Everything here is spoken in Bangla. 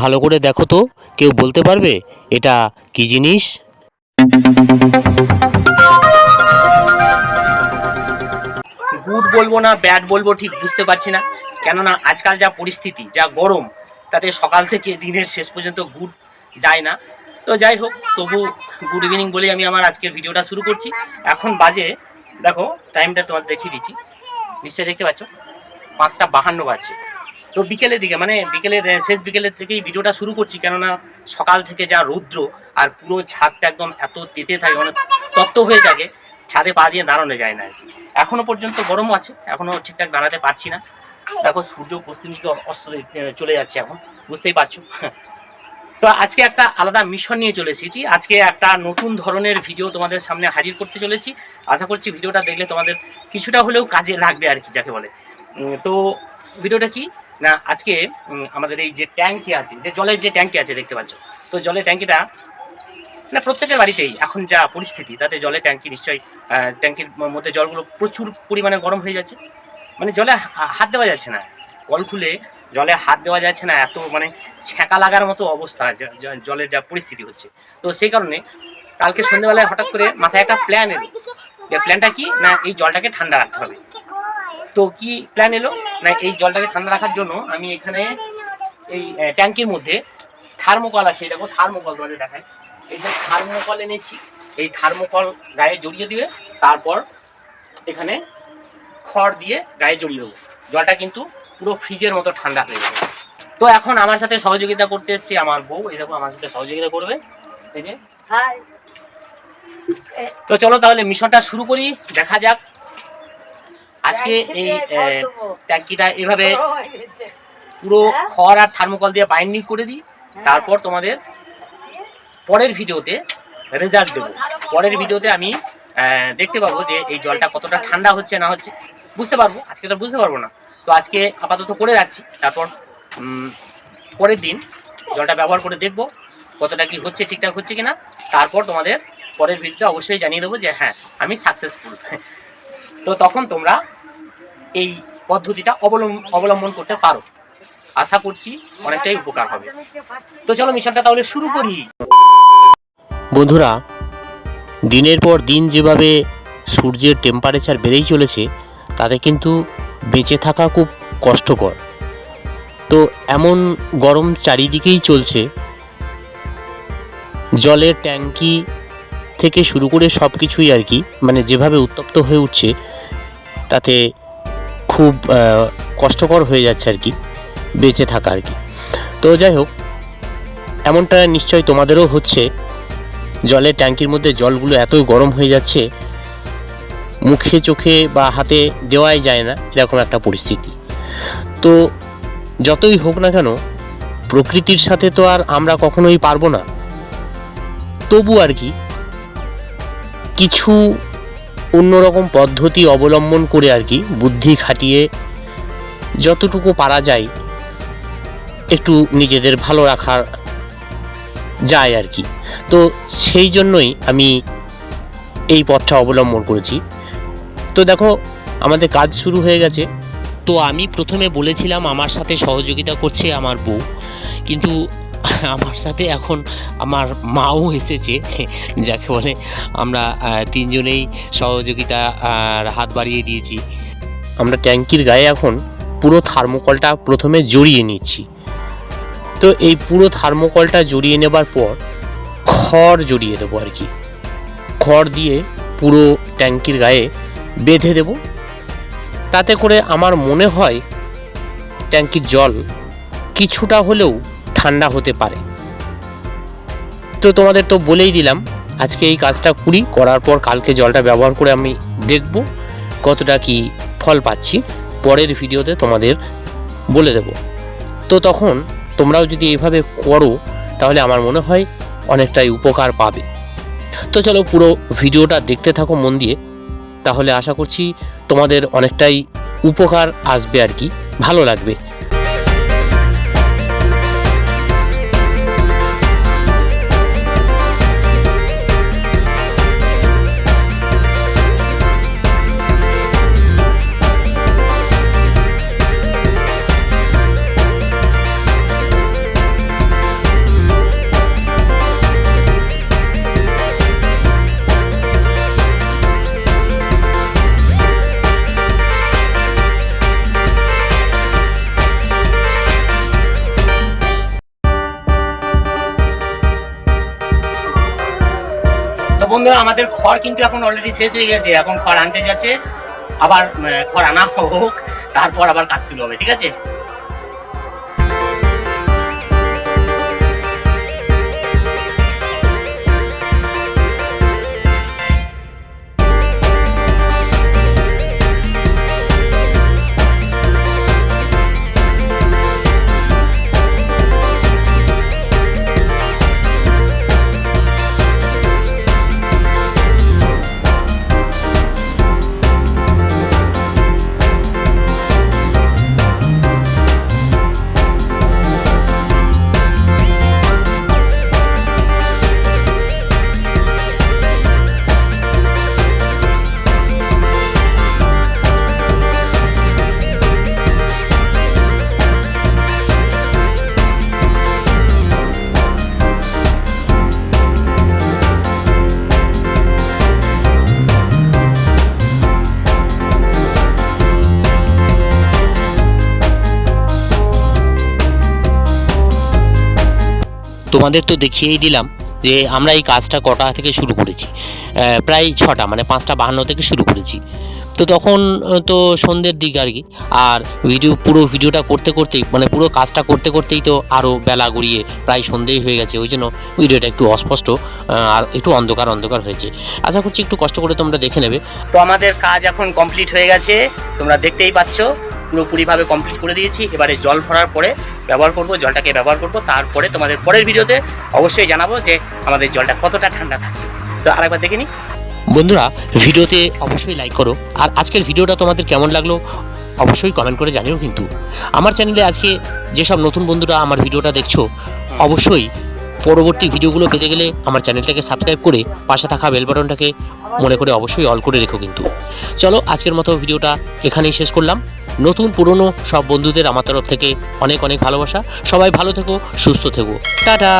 ভালো করে দেখো তো, কেউ বলতে পারবে? এটা কি জিনিস? গুড বলব না ব্যাড বলব ঠিক বুঝতে পারছি না। কেননা আজকাল যা পরিস্থিতি, যা গরম, তাতে সকাল থেকে দিনের শেষ পর্যন্ত গুড যায় না। তো যাই হোক, তবু গুড ইভিনিং বলে আমি আমার আজকের ভিডিওটা শুরু করছি। এখন বাজে, দেখো টাইমটা তোমার দেখিয়ে দিচ্ছি। নিশ্চয়ই দেখতে পাচ্ছ? পাঁচটা বাহান্ন বাজছে। তো বিকেলের দিকে মানে বিকেলের শেষ বিকেলের থেকেই ভিডিওটা শুরু করছি, কেননা সকাল থেকে যা রৌদ্র আর পুরো ছাদটা একদম এত তেতে থাকে মানে তপ্ত হয়ে থাকে, ছাদে পা দিয়ে দাঁড়ানো যায় না আর কি। এখনও পর্যন্ত গরমও আছে, এখনও ঠিকঠাক দাঁড়াতে পারছি না। দেখো, সূর্য পশ্চিম দিকে অস্ত চলে যাচ্ছে এখন, বুঝতেই পারছ? তো আজকে একটা আলাদা মিশন নিয়ে চলে এসেছি। আজকে একটা নতুন ধরনের ভিডিও তোমাদের সামনে হাজির করতে চলেছি। আশা করছি ভিডিওটা দেখলে তোমাদের কিছুটা হলেও কাজে লাগবে আর কি, যাকে বলে। তো ভিডিওটা কি? না, আজকে আমাদের এই যে ট্যাঙ্কি আছে, যে জলের যে ট্যাঙ্কি আছে দেখতে পাচ্ছ, তো জলের ট্যাঙ্কিটা, না, প্রত্যেকের বাড়িতেই এখন যা পরিস্থিতি, তাতে জলের ট্যাঙ্কি নিশ্চয়ই ট্যাঙ্কির মধ্যে জলগুলো প্রচুর পরিমাণে গরম হয়ে যাচ্ছে। মানে জলে হাত দেওয়া যাচ্ছে না। কল খুলে জলে হাত দেওয়া যাচ্ছে না, এত মানে ছ্যাঁকা লাগার মতো অবস্থা জলের যা পরিস্থিতি হচ্ছে। তো সেই কারণে কালকে সন্ধ্যেবেলায় হঠাৎ করে মাথায় একটা প্ল্যান এলো। যে প্ল্যানটা কি? না, এই জলটাকে ঠান্ডা রাখতে হবে। তো কি প্ল্যান এলো? না এই জলটাকে ঠান্ডা রাখার জন্য আমি এখানে এই ট্যাঙ্কির মধ্যে থার্মোকল আছে দেখো থার্মোকল তোমাদের দেখায়। এই যে থার্মোকল এনেছি এই থার্মোকল গায়ে জড়িয়ে দিবে তারপর এখানে খড় দিয়ে গায়ে জড়িয়ে দেবো। জলটা কিন্তু পুরো ফ্রিজের মতো ঠান্ডা হয়ে যাবে। তো এখন আমার সাথে সহযোগিতা করতে এসছে আমার বউ এই দেখো আমার সাথে সহযোগিতা করবে। এই যে। তো চলো তাহলে মিশনটা শুরু করি দেখা যাক আজকে এই ট্যাঙ্কিটা এভাবে পুরো খড় আর থার্মোকল দিয়ে বাইন্ডিং করে দিই তারপর তোমাদের পরের ভিডিওতে রেজাল্ট দেবো। পরের ভিডিওতে আমি দেখতে পাবো যে এই জলটা কতটা ঠান্ডা হচ্ছে না হচ্ছে। বুঝতে পারব আজকে তো বুঝতে পারব না। তো আজকে আপাতত করে রাখছি। তারপর পরের দিন জলটা ব্যবহার করে দেখব কতটা কি হচ্ছে ঠিকঠাক হচ্ছে কিনা। তারপর তোমাদের পরের ভিডিওতে অবশ্যই জানিয়ে দেবো যে হ্যাঁ আমি সাকসেসফুল তো তখন তোমরা এই পদ্ধতিটা অবলম্বন অবলম্বন করতে পারো। আশা করছি অনেকটাই উপকার হবে। তো চলো মিশনটা তাহলে শুরু করি। বন্ধুরা, দিনের পর দিন যেভাবে সূর্যের টেম্পারেচার বেড়েই চলেছে, তাতে কিন্তু বেঁচে থাকা খুব কষ্টকর। তো এমন গরম চারিদিকেই চলছে, জলের ট্যাঙ্কি থেকে শুরু করে সব কিছুই আর কি মানে যেভাবে উত্তপ্ত হয়ে উঠছে, তাতে খুব কষ্টকর হয়ে যাচ্ছে আর কি, বেঁচে থাকা আর কি। তো যাই হোক, এমনটা নিশ্চয় তোমাদেরও হচ্ছে, জলের ট্যাঙ্কির মধ্যে জলগুলো এতই গরম হয়ে যাচ্ছে, মুখে, চোখে বা হাতে দেওয়াই যায় না, এরকম একটা পরিস্থিতি। তো যতই হোক না কেন, প্রকৃতির সাথে তো আর আমরা কখনোই পারব না। তবু আর কি, কিছু অন্যরকম পদ্ধতি অবলম্বন করে আর কি বুদ্ধি খাটিয়ে যতটুকু পারা যায় একটু নিজেদের ভালো রাখার যায় আর কি। তো সেই জন্যই আমি এই পথটা অবলম্বন করেছি। তো দেখো, আমাদের কাজ শুরু হয়ে গেছে। তো আমি প্রথমে বলেছিলাম আমার সাথে সহযোগিতা করছে আমার বউ। কিন্তু আমার সাথে এখন আমার মাও এসেছে, যাকে বলে আমরা তিনজনেই সহযোগিতা, আর হাত বাড়িয়ে দিয়েছি। আমরা ট্যাঙ্কির গায়ে এখন পুরো থার্মোকলটা প্রথমে জড়িয়ে নিচ্ছি। তো এই পুরো থার্মোকলটা জড়িয়ে নেবার পর খড় জড়িয়ে দেবো আর কি। খড় দিয়ে পুরো ট্যাঙ্কির গায়ে বেঁধে দেব। তাতে করে আমার মনে হয় ট্যাঙ্কির জল কিছুটা হলেও ঠান্ডা হতে পারে। তো তোমাদের তো বলেই দিলাম, আজকে এই কাজটা করি, করার পর কালকে জলটা ব্যবহার করে আমি দেখব কতটা কি ফল পাচ্ছি। পরের ভিডিওতে তোমাদের বলে দেব। তো তখন তোমরাও যদি এইভাবে করো, তাহলে আমার মনে হয় অনেকটাই উপকার পাবে। তো চলো পুরো ভিডিওটা দেখতে থাকো মন দিয়ে, তাহলে আশা করছি তোমাদের অনেকটাই উপকার আসবে আর কি, ভালো লাগবে। বন্ধুরা, আমাদের খড় কিন্তু এখন অলরেডি শেষ হয়ে গেছে। এখন খড় আনতে যাচ্ছে, আবার খড় আনা হোক, তারপর আবার কাজ শুরু হবে, ঠিক আছে? তোমাদের তো দেখিয়েই দিলাম যে আমরা এই কাজটা কটা থেকে শুরু করেছি। প্রায় ছটা মানে পাঁচটা বাহান্ন থেকে শুরু করেছি। তো তখন তো সন্ধ্যের দিক আর কি। আর ভিডিও পুরো ভিডিওটা করতে করতেই মানে পুরো কাজটা করতে করতেই তো আরও বেলা গড়িয়ে প্রায় সন্ধেই হয়ে গেছে। ওই জন্য ভিডিওটা একটু অস্পষ্ট আর একটু অন্ধকার অন্ধকার হয়েছে। আশা করছি একটু কষ্ট করে তোমরা দেখে নেবে। তো আমাদের কাজ এখন কমপ্লিট হয়ে গেছে। তোমরা দেখতেই পাচ্ছ। পুরোপুরিভাবে কমপ্লিট করে দিয়েছি। এবারে জল ভরার পরে ব্যবহার করব জলটাকে ব্যবহার করব। তারপরে তোমাদের পরের ভিডিওতে অবশ্যই জানাব যে আমাদের জলটা কতটা ঠান্ডা থাকছে। তো আরেকবার দেখে নিই। বন্ধুরা ভিডিওতে অবশ্যই লাইক করো। আর আজকের ভিডিওটা তোমাদের কেমন লাগল অবশ্যই কমেন্ট করে জানিও কিন্তু। আমার চ্যানেলে আজকে যেসব নতুন বন্ধুরা আমার ভিডিওটা দেখছ অবশ্যই পরবর্তী ভিডিওগুলো পেতে গেলে আমার চ্যানেলটাকে সাবস্ক্রাইব করে পাশে থাকা বেল বাটনটাকে মনে করে অবশ্যই অল করে রেখো কিন্তু। চলো আজকের মতো ভিডিওটা এখানেই শেষ করলাম। নতুন, পুরনো সব বন্ধুদের আমার তরফ থেকে অনেক অনেক ভালোবাসা। সবাই ভালো থেকো, সুস্থ থেকো। টাটা!